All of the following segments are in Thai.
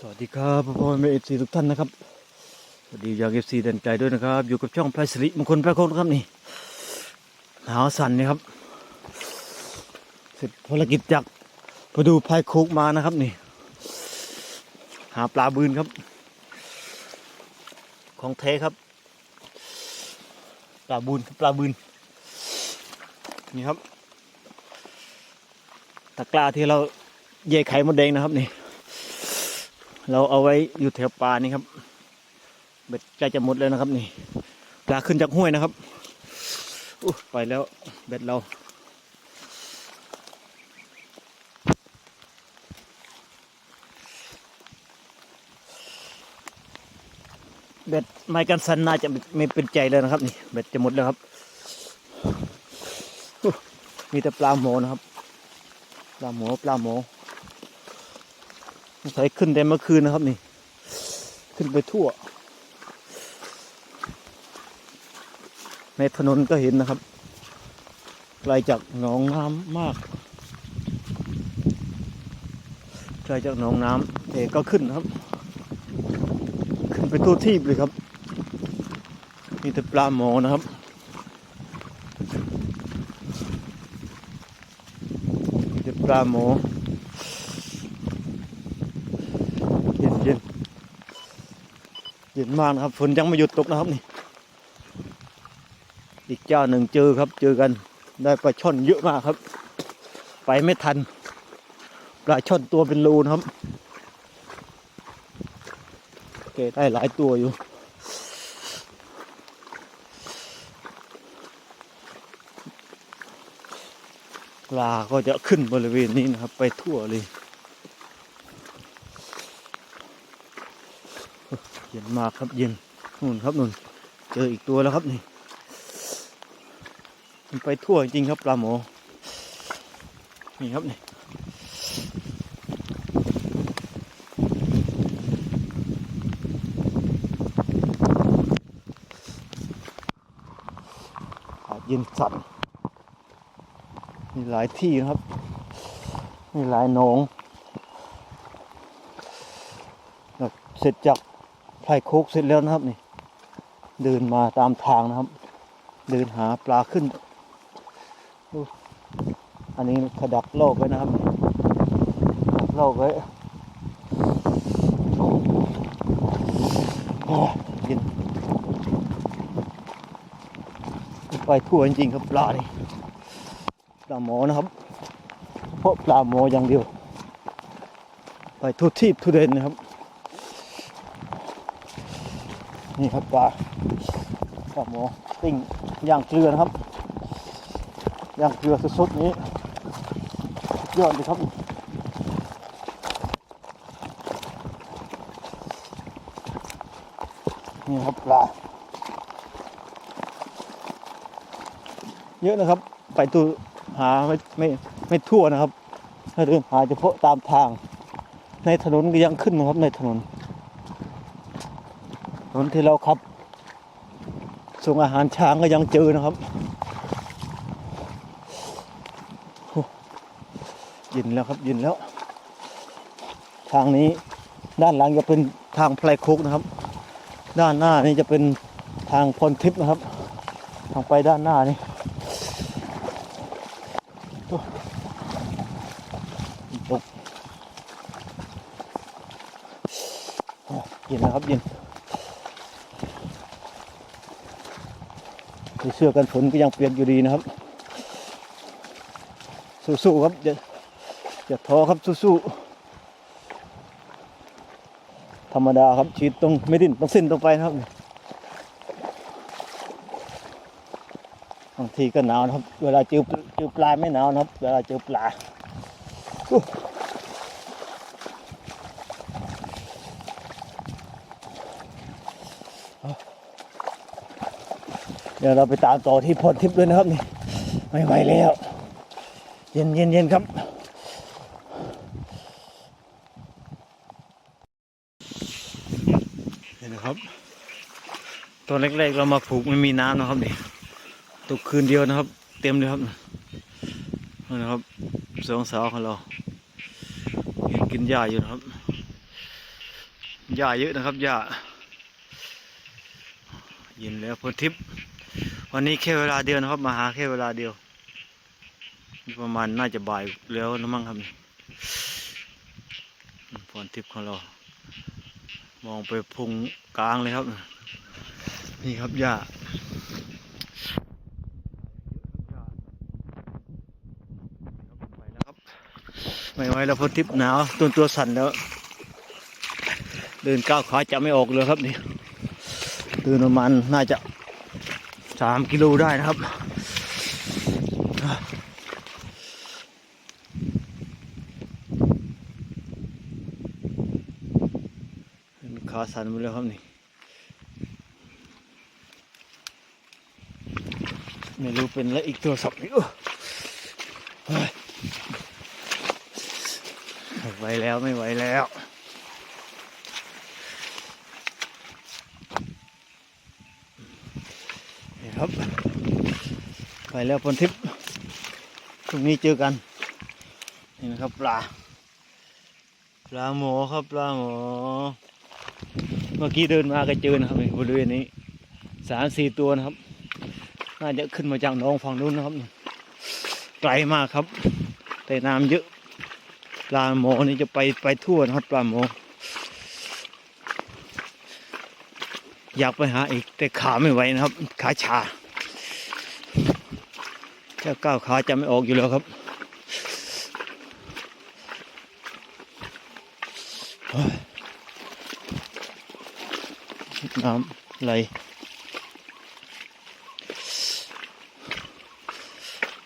สวัสดีครับพ่อแม่เอฟซีทุกท่านนะครับ สวัสดีอยากเอฟซีดินใจด้วยนะครับ อยู่กับช่องพลายสิริมงคลพระโคกนะครับนี่หนาวสั่นนี่ครับ เสร็จภารกิจจากไปดูพายโคกมานะครับนี่ หาปลาบืนครับ ของแท้ครับ ปลาบูนปลาบืนนี่ครับตะกร้าที่เราเย่ไข่มดแดงนะครับนี่ เราเอาไว้อยู่แถวป่านี่ครับเบ็ดใกล้จะหมดแล้วนะครับ นี่ปลาขึ้นจากห้วยนะครับไปแล้วเบ็ดเราเบ็ดไม้กันสันน่าจะไม่เป็นใจเลยนะครับ นี่เบ็ดจะหมดแล้วครับมีแต่ปลาหมอนะครับ ปลาหมอปลาหมอ สงสัยขึ้นแต่เมื่อคืนนะครับนี่ ขึ้นไปทั่ว ในถนนก็เห็นนะครับไกลจากหนองน้ำมากไกลจากหนองน้ำแต่ก็ขึ้นนะครับ ขึ้นไปทั่วทีบเลยครับมีแต่ปลาหมอนะครับมีแต่ปลาหมอ เย็นเย็น เย็นมากนะครับฝนยังไม่หยุดตกนะครับนี่ อีกเจ้าหนึ่งเจอครับ เจอกันได้ปลาช่อนเยอะมากครับ ไปไม่ทันปลาช่อนตัวเป็นโลนะครับเกได้หลายตัวอยู่ปลาก็จะขึ้นบริเวณนี้นะครับ ไปทั่วเลย ย็นมากครับเย็นนู่นครับนู่นเจออีกตัวแล้วครับนี่มันไปทั่วจริงครับปลาหมอนี่ครับนี่เย็นสั่นมีหลายที่นะครับ มีหลายหนอง เสร็จจาก ไผ่โคกเสร็จแล้วนะครับนี่เดินมาตามทางนะครับ เดินหาปลาขึ้น อันนี้ขดักโลกไว้นะครับดักโลกไว้โอ้ย็นไปทั่วจริงๆครับปลานี่ปลาหมอนะครับ เพราะปลาหมออย่างเดียว ไปทุกที่ทุเรนนะครับ นี่ครับปลาปลาหมอปิ้งย่างเกลือนะครับย่างเกลือสดๆนี้ยอดเลยครับนี่ครับปลาเยอะนะครับ ไปตัวหาไม่ไม่ไม่ทั่วนะครับให้เดินหาเฉพาะตามทาง ในถนนก็ยังขึ้นนะครับในถนน นนที่เราขับ ส่งอาหารช้างก็ยังเจอนะครับยินแล้วครับยินแล้ว ทางนี้ด้านหลังจะเป็นทางไพลคุกนะครับ ด้านหน้านี่จะเป็นทางพรทิพย์นะครับ ทางไปด้านหน้านี่โอ้ตกโอ้เย็นนะครับย็น เสื้อกันฝนก็ยังเปียกอยู่ดีนะครับ สู้ๆครับอย่าอย่าท้อครับสู้ๆธรรมดาครับชีวิตต้องไม่ดิ้นต้องสิ้นต้องไปนะครับบางทีก็หนาวนะครับ เวลาเจอเจอปลาไม่หนาวนะครับ เวลาเจอปลา เดี๋ยวเราไปตามต่อที่พรทิพย์ด้วยนะครับนี่ไม่ไหวแล้ว เย็นเย็นเย็นครับ เห็นนะครับตอนแรกๆเรามาผูกไม่มีน้ำนะครับนี่ตกคืนเดียวนะครับ เต็มเลยครับนี่นะครับสองสาวของเราเห็นกินหญ้าอยู่นะครับหญ้าเยอะนะครับหญ้าเย็นแล้วพลทิพย์ วันนี้แค่เวลาเดียวนะครับ มาหาแค่เวลาเดียว ประมาณน่าจะบ่ายแล้วนะมั้งครับนี่พรทิพย์ของเรา มองไปพุงกลางเลยครับ นี่ครับหญ้าไปแล้วครับไม่ไหวแล้วพอทิพย์หนาวตัวตัวสั่นแล้ว เดินก้าวขาจะไม่ออกเลยครับนี่เดินประมาณน่าจะ สามกิโลได้นะครับขาสั่นหมดแล้วครับนี่ไม่รู้เป็นแล้วอีกตัวสับนี่เอ้อยไม่ไหวแล้วไม่ไหวแล้ว ครับ ไปแล้วพลทิพย์พรุ่งนี้เจอกัน นี่นะครับปลา ปลาหมอครับปลาหมอ เมื่อกี้เดินมาก็เจอนะครับนี่บริเวณนี้สามสี่ตัวนะครับ น่าจะขึ้นมาจากหนองฝั่งนู้นนะครับ ไกลมากครับ แต่น้ำเยอะ ปลาหมอนี่จะไปไปทั่วนะครับปลาหมอ อยากไปหาอีก แต่ขาไม่ไหวนะครับ ขาชาแค่ก้าวขาจะไม่ออกอยู่แล้วครับน้ำไหล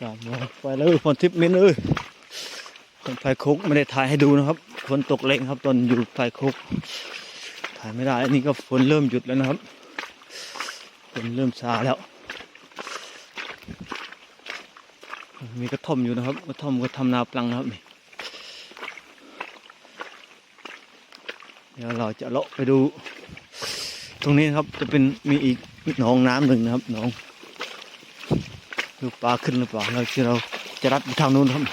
ปลามไปเลยพรทิพย์มินเอ้ยคนไฟคุกไม่ได้ถ่ายให้ดูนะครับฝนตกเล็กครับ ตอนอยู่ไฟคุก ถ่ายไม่ได้อันนี้ก็ฝนเริ่มหยุดแล้วนะครับฝนเริ่มซาแล้ว มีกระท่อมอยู่นะครับกระท่อมก็ทำนาปลังนะครับนี่เดี๋ยวเราจะเลาะไปดู ตรงนี้นครับจะเป็นมีอีกหนองน้ำหนึ่งนะครับหนองดูปลาขึ้นหรือเปล่าเราจะเราจะรัดไปทางนู้นครับ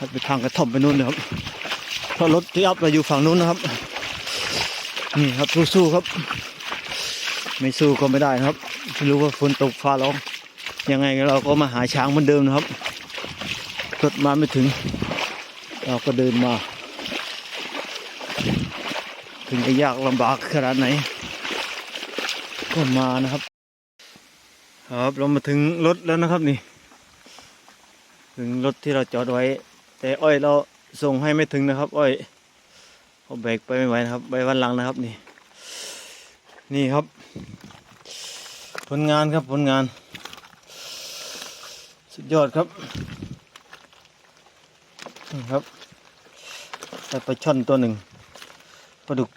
รัดไปทางกระท่อมไปนู้นนะครับเพราะรถที่อัพเราอยู่ฝั่งนู้นนะครับ นี่ครับสู้ๆครับ ไม่สู้ก็ไม่ได้นะครับรู้ว่าฝนตกฟ้าร้องยังไงเราก็มาหาช้างเหมือนเดิมนะครับรถมาไม่ถึง เราก็เดินมา ถึงจะยากลำบากขนาดไหน ก็มานะครับ ครับเรามาถึงรถแล้วนะครับนี่ ถึงรถที่เราจอดไว้ แต่อ้อยเราส่งให้ไม่ถึงนะครับ อ้อย เขาเบรกไปไม่ไหวนะครับไปวันหลังนะครับนี่ นี่ครับ ผลงานครับผลงาน สุดยอดครับนี่ครับได้ปลาช่อนตัวหนึ่งปลาดุก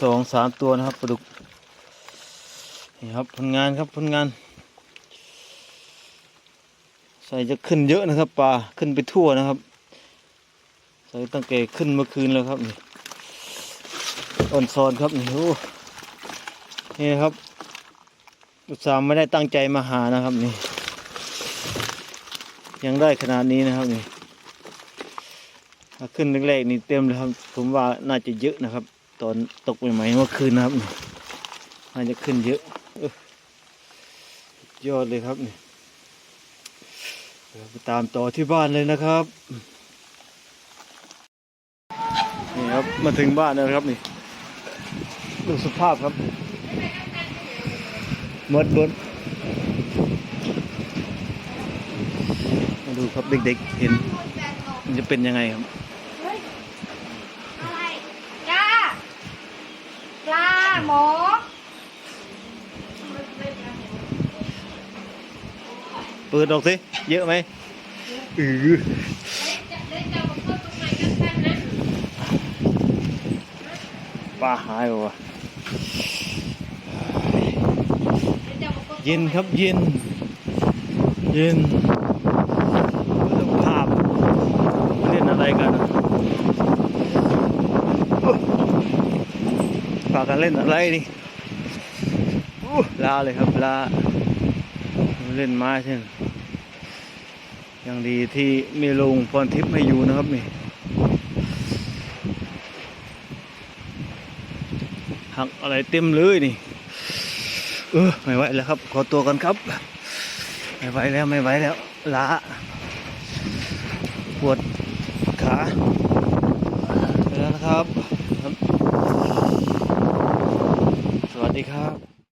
สองสามตัวนะครับปลาดุกนี่ครับผลงานครับผลงาน ใส่จะขึ้นเยอะนะครับปลาขึ้นไปทั่วนะครับ ใส่ตั้งแต่ขึ้นเมื่อคืนแล้วครับนี่อ่อนซอนครับนี่โอ้นี่ครับอุตส่าห์ไม่ได้ตั้งใจมาหานะครับนี่ ยังได้ขนาดนี้นะครับนี่ถ้าขึ้นแรกๆนี่เต็มเลยครับ ผมว่าน่าจะเยอะนะครับ ตอนตกใหม่ๆเมื่อคืนนะครับนี่น่าจะขึ้นเยอะยอดเลยครับนี่ไปตามต่อที่บ้านเลยนะครับ นี่ครับ มาถึงบ้านแล้วครับนี่ดูสภาพครับมดบนมาดูครับเด็กๆเห็น มันจะเป็นยังไงครับอะไรจ้าจ้าหมอเปิดออกสิ เยอะไหมอือ ปลาหายวะเย็นครับเย็น เย็นดูภาพเล่นอะไรกันปากันเล่นอะไรนี่ลาเลยครับลาเล่นไม้ใช่ไหมยังดีที่มีลุงพรทิพย์ไม่อยู่นะครับนี่ักอะไรเต็มเลยนี่ เออไม่ไหวแล้วครับ ขอตัวกันครับ ไม่ไหวแล้วไม่ไหวแล้วล้าปวดขาไปแล้วนะครับ สวัสดีครับ